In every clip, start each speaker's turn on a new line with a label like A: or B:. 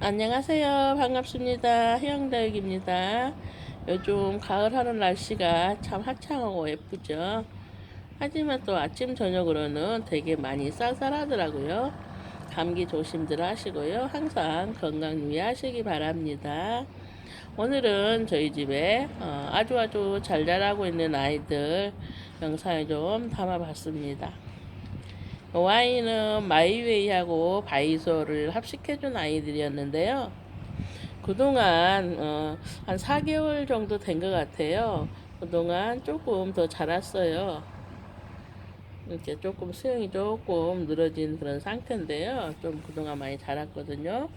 A: 안녕하세요. 반갑습니다. 해영다육입니다. 요즘 가을하는 날씨가 참 화창하고 예쁘죠. 하지만 또 아침 저녁으로는 되게 많이 쌀쌀하더라고요. 감기 조심들 하시고요. 항상 건강 유의하시기 바랍니다. 오늘은 저희 집에 어, 아주 아주 잘 자라고 있는 아이들 영상을 좀 담아봤습니다. 와인은 마이웨이하고 바이소를 합식해준 아이들이었는데요. 그동안 어, 한 4개월 정도 된 것 같아요. 그동안 조금 더 자랐어요. 이렇게 조금 수영이 조금 늘어진 그런 상태인데요. 좀 그동안 많이 자랐거든요.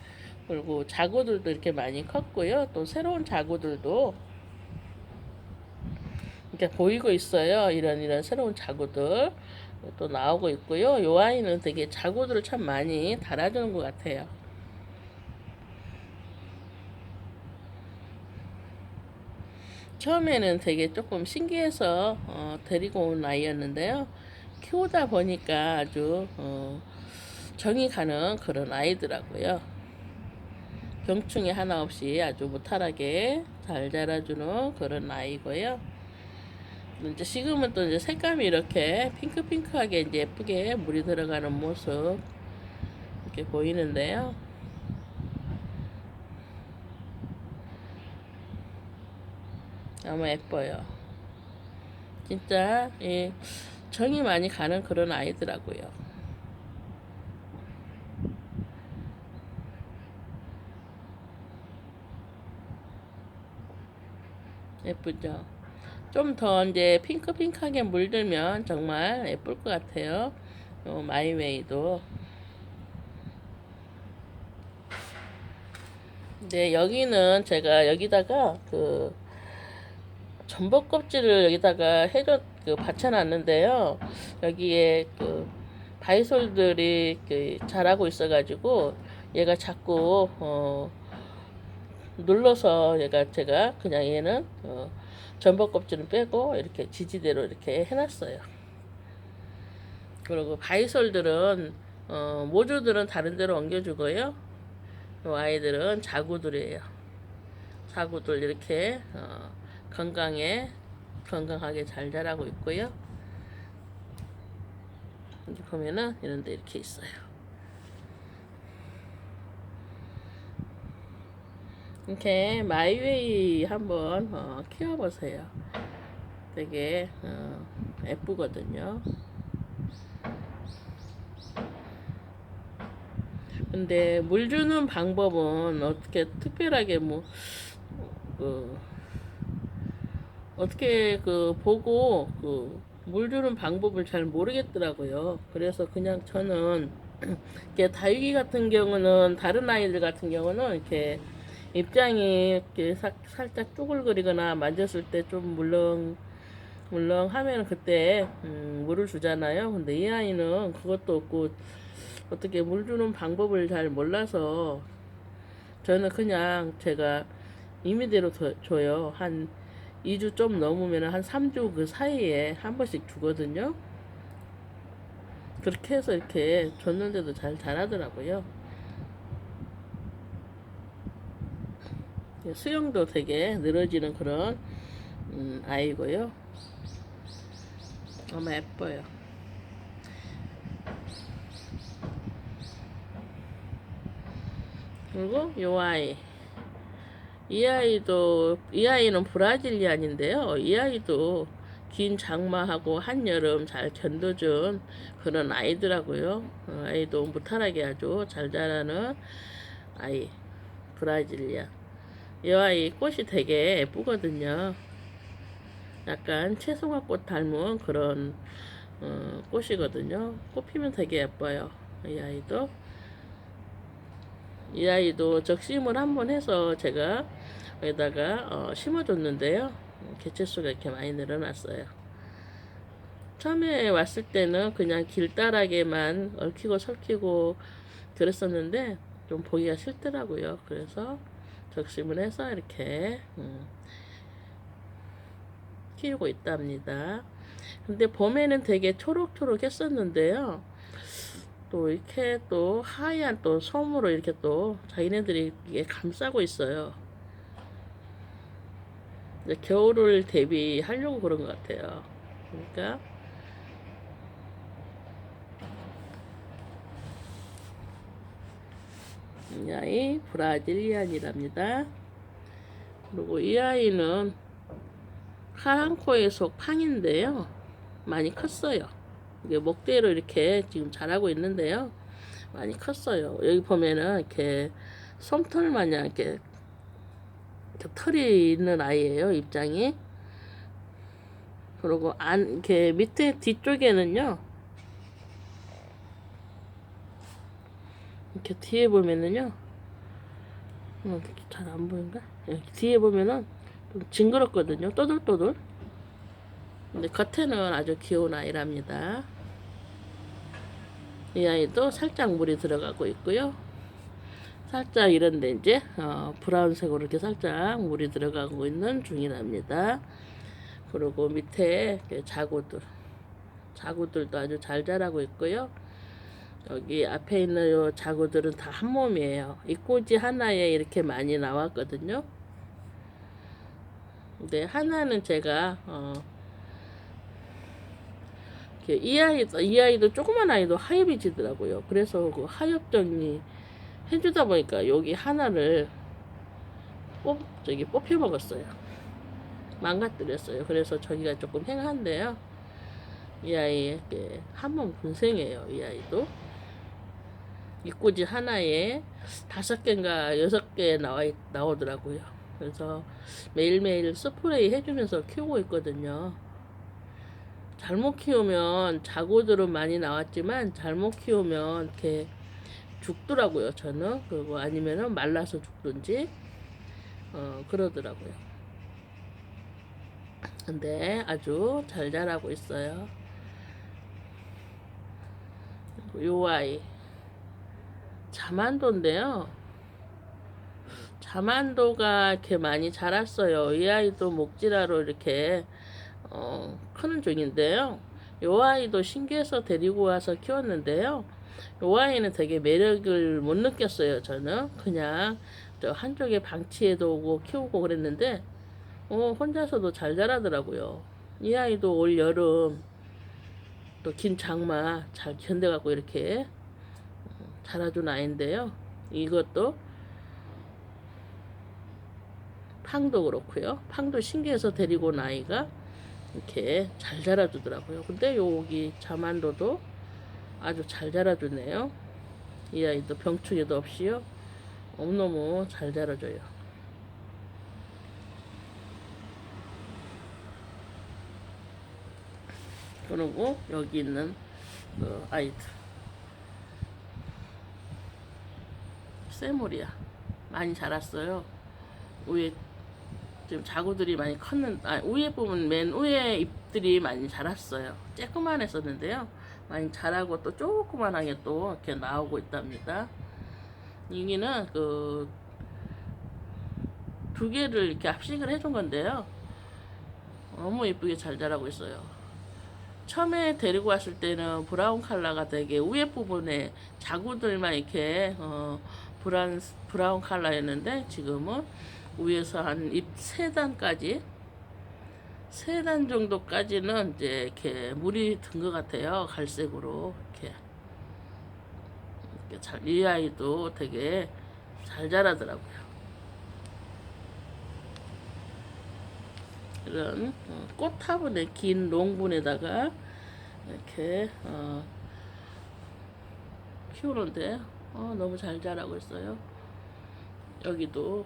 A: 그리고 자구들도 이렇게 많이 컸고요. 또 새로운 자구들도 이렇게 보이고 있어요. 이런 이런 새로운 자구들 또 나오고 있고요. 요 아이는 되게 자구들을 참 많이 달아주는 것 같아요. 처음에는 되게 조금 신기해서 어, 데리고 온 아이였는데요. 키우다 보니까 아주 어, 정이 가는 그런 아이더라고요. 병충해 하나 없이 아주 무탈하게 잘 자라주는 그런 아이고요. 이제 지금은 또 이제 색감이 이렇게 핑크핑크하게 이제 예쁘게 물이 들어가는 모습 이렇게 보이는데요. 너무 예뻐요. 진짜 이 정이 많이 가는 그런 아이더라고요. 예쁘죠? 좀 더 이제 핑크핑크하게 물들면 정말 예쁠 것 같아요. 요 마이웨이도. 네, 여기는 제가 여기다가 그 전복 껍질을 여기다가 해줬 그 받쳐놨는데요. 여기에 그 바이솔들이 그 자라고 있어가지고 얘가 자꾸 어 눌러서 얘가 제가 그냥 얘는 어 전복 껍질은 빼고 이렇게 지지대로 이렇게 해놨어요. 그리고 바이솔들은 어 모주들은 다른 데로 옮겨주고요. 요 아이들은 자구들이에요. 자구들 이렇게 어 건강에 건강하게 잘 자라고 있고요. 여기 보면은 이런 데 이렇게 있어요. 이렇게 마이웨이 한번 어, 키워보세요. 되게 어, 예쁘거든요. 근데 물 주는 방법은 어떻게 특별하게 뭐 그, 어떻게 그 보고 그 물 주는 방법을 잘 모르겠더라고요. 그래서 그냥 저는 이렇게 다육이 같은 경우는 다른 아이들 같은 경우는 이렇게 입장이 이렇게 사, 살짝 쭈글거리거나 만졌을 때 좀 물렁 물렁 하면 그때 음, 물을 주잖아요. 근데 이 아이는 그것도 없고 어떻게 물 주는 방법을 잘 몰라서 저는 그냥 제가 임의대로 더- 줘요. 한 2주 좀 넘으면 한 3주 그 사이에 한 번씩 주거든요. 그렇게 해서 이렇게 줬는데도 잘 자라더라고요. 수영도 되게 늘어지는 그런 음, 아이고요. 너무 예뻐요. 그리고 요 아이. 이 아이도 이 아이는 브라질리안인데요. 이 아이도 긴 장마하고 한여름 잘 견뎌준 그런 아이더라고요. 어, 아이도 무탈하게 아주 잘 자라는 아이 브라질리안. 이 아이 꽃이 되게 예쁘거든요. 약간 채송화 꽃 닮은 그런 어, 꽃이거든요. 꽃 피면 되게 예뻐요. 이 아이도. 이 아이도 적심을 한번 해서 제가 여기다가 어, 심어줬는데요. 개체수가 이렇게 많이 늘어났어요. 처음에 왔을 때는 그냥 길다랗게만 얽히고 설키고 그랬었는데 좀 보기가 싫더라고요. 그래서 적심을 해서 이렇게 음, 키우고 있답니다. 근데 봄에는 되게 초록초록 했었는데요. 또 이렇게 또 하얀 또 솜으로 이렇게 또 자기네들이 이게 감싸고 있어요. 겨울을 대비하려고 그런 것 같아요. 그러니까 이 아이 브라질리안이랍니다. 그리고 이 아이는 카랑코의 속 팡인데요. 많이 컸어요. 이게 목대로 이렇게 지금 자라고 있는데요. 많이 컸어요. 여기 보면은 이렇게 솜털 마냥 이렇게, 털이 있는 아이예요. 입장이. 그리고 안 이렇게 밑에 뒤쪽에는요. 이렇게 뒤에 보면은요. 어, 잘안 보인가? 여기 뒤에 보면은 좀 징그럽거든요. 또들또들. 근데 겉에는 아주 귀여운 아이랍니다. 이 아이도 살짝 물이 들어가고 있고요. 살짝 이런데 이제 어, 브라운색으로 이렇게 살짝 물이 들어가고 있는 중이랍니다. 그리고 밑에 이렇게 자구들, 자구들도 아주 잘 자라고 있고요. 여기 앞에 있는 요 자구들은 다 한 몸이에요. 이 꼬지 하나에 이렇게 많이 나왔거든요. 근데 하나는 제가 어, 이 아이도 이 아이도 조그만 아이도 하엽이 지더라고요. 그래서 그 하엽 정리 해주다 보니까 여기 하나를 뽑 저기 뽑혀 먹었어요. 망가뜨렸어요. 그래서 저기가 조금 행한데요. 이 아이 한몸 분생이에요. 이 아이도 입꼬지 하나에 다섯 개인가 여섯 개 나와 있- 나오더라고요. 그래서 매일매일 스프레이 해주면서 키우고 있거든요. 잘못 키우면 자고들은 많이 나왔지만 잘못 키우면 이렇게 죽더라고요. 저는 그리고 아니면은 말라서 죽든지 어 그러더라고요. 근데 아주 잘 자라고 있어요. 요 아이 자만도인데요. 자만도가 이렇게 많이 자랐어요. 이 아이도 목질하러 이렇게 어, 크는 중인데요. 요 아이도 신기해서 데리고 와서 키웠는데요. 요 아이는 되게 매력을 못 느꼈어요. 저는 그냥 저 한쪽에 방치해도 오고 키우고 그랬는데 어, 혼자서도 잘 자라더라고요. 이 아이도 올 여름 또 긴 장마 잘 견뎌갖고 이렇게 어, 자라준 아이인데요. 이것도 팡도 그렇고요. 팡도 신기해서 데리고 온 아이가 이렇게 잘 자라주더라고요. 근데 여기 자만도도 아주 잘 자라주네요. 이 아이도 병충해도 없이요. 너무너무 잘 자라줘요. 그리고 여기 있는 그 아이들. 세모리야. 많이 자랐어요. 위에 지금 자구들이 많이 컸는, 아, 위에 부분 맨 위에 잎들이 많이 자랐어요. 쬐끄만 했었는데요. 많이 자라고 또 조그만하게 또 이렇게 나오고 있답니다. 여기는 그, 두 개를 이렇게 합식을 해준 건데요. 너무 예쁘게 잘 자라고 있어요. 처음에 데리고 왔을 때는 브라운 컬러가 되게 위에 부분에 자구들만 이렇게 어, 브라운 브라운 컬러였는데 지금은 위에서 한 잎 세 단까지 세 단 정도까지는 이제 이렇게 물이 든 것 같아요 갈색으로 이렇게, 이렇게 잘, 이 아이도 되게 잘 자라더라고요. 이런 어, 꽃화분의 긴 롱분에다가 이렇게 어, 키우는데 어, 너무 잘 자라고 있어요. 여기도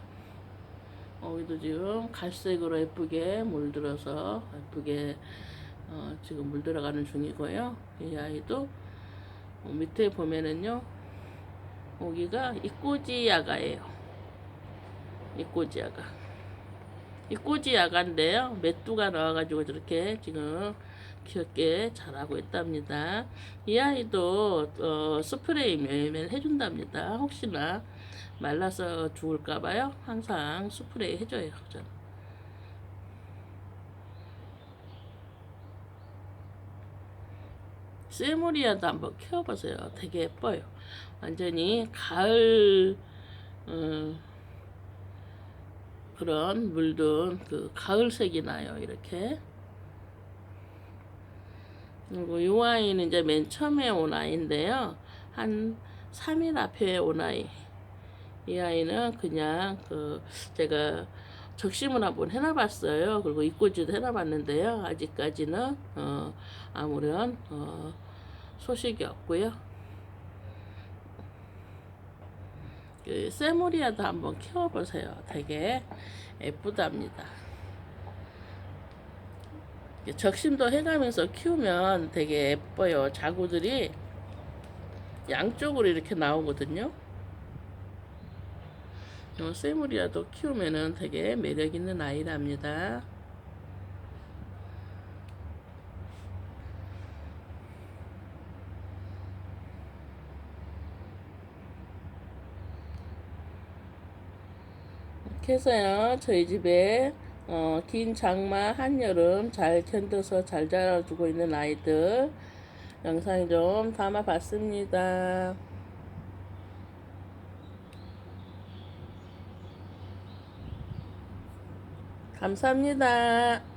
A: 여기도 지금 갈색으로 예쁘게 물들어서 예쁘게 어, 지금 물들어가는 중이고요. 이 아이도 어, 밑에 보면은요 여기가 이꼬지 야가예요. 이꼬지 야가. 이 꼬지 야간데요. 메뚜가 나와가지고 저렇게 지금 귀엽게 자라고 있답니다. 이 아이도 어, 스프레이 매일매일 해준답니다. 혹시나 말라서 죽을까봐요. 항상 스프레이 해줘요. 저는. 세모리아도 한번 키워보세요. 되게 예뻐요. 완전히 가을 음, 그런 물든 그 가을색이 나요. 이렇게. 그리고 이 아이는 이제 맨 처음에 온 아이인데요. 한 3일 앞에 온 아이. 이 아이는 그냥 그 제가 적심을 한번 해놔봤어요. 그리고 입꼬지도 해놔봤는데요. 아직까지는 어, 아무런 어, 소식이 없고요. 그 세모리아도 한번 키워보세요. 되게 예쁘답니다. 적심도 해가면서 키우면 되게 예뻐요. 자구들이 양쪽으로 이렇게 나오거든요. 어, 세모리아도 키우면은 되게 매력 있는 아이랍니다. 이렇게 해서요, 저희 집에 어, 긴 장마 한여름 잘 견뎌서 잘 자라주고 있는 아이들 영상 좀 담아봤습니다. 감사합니다.